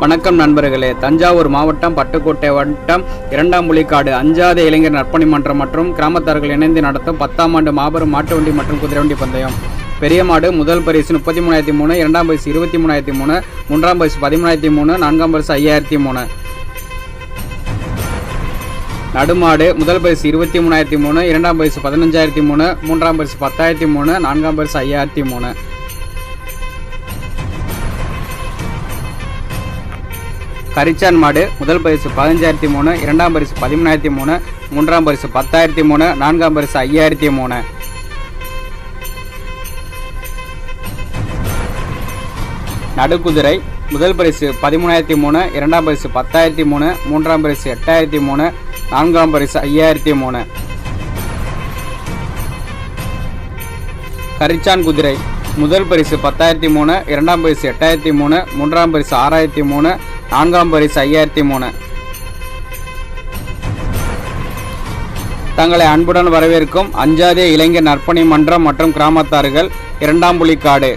வணக்கம் நண்பர்களே. தஞ்சாவூர் மாவட்டம் பட்டுக்கோட்டை வட்டம் இரண்டாம் புலிக்காடு அஞ்சாத இளைஞர் நற்பணி மன்றம் மற்றும் கிராமத்தார்கள் இணைந்து நடத்தும் பத்தாம் ஆண்டு மாபெரும் மாட்டு வண்டி மற்றும் குதிரை வண்டி பந்தயம். பெரிய மாடு முதல் பரிசு முப்பத்தி மூணாயிரத்தி மூணு இரண்டாம் பரிசு இருபத்தி மூணாயிரத்தி மூணு மூன்றாம் பரிசு பதிமூணாயிரத்தி மூணு நான்காம் பரிசு ஐயாயிரத்தி மூணு. நடுமாடு முதல் பரிசு இருபத்தி மூணாயிரத்தி மூணு இரண்டாம் பரிசு பதினஞ்சாயிரத்தி மூணு மூன்றாம் பரிசு பத்தாயிரத்தி மூணு நான்காம் பரிசு ஐயாயிரத்தி மூணு. கரிச்சான் மாடு. முதல் பரிசு பதினஞ்சாயிரத்தி மூணு இரண்டாம் பரிசு பதிமூணாயிரத்தி மூணு மூன்றாம் பரிசு பத்தாயிரத்தி மூணு நான்காம் பரிசு ஐயாயிரத்தி மூணு. நடுக்குதிரை முதல் பரிசு பதிமூணாயிரத்தி மூணு இரண்டாம் பரிசு பத்தாயிரத்தி மூணு மூன்றாம் பரிசு எட்டாயிரத்தி மூணு நான்காம் பரிசு ஐயாயிரத்தி மூணு. கரிச்சான் குதிரை முதல் பரிசு பத்தாயிரத்தி மூணு இரண்டாம் பரிசு எட்டாயிரத்தி மூணு மூன்றாம் பரிசு ஆறாயிரத்தி மூணு நான்காம் பரிசு ஐயாயிரத்தி மூணு. தங்களை அன்புடன் வரவேற்கும் அஞ்சாதே இளைஞர் நற்பணி மன்றம் மற்றும் கிராமத்தார்கள் இரண்டாம் புலிக்காடு.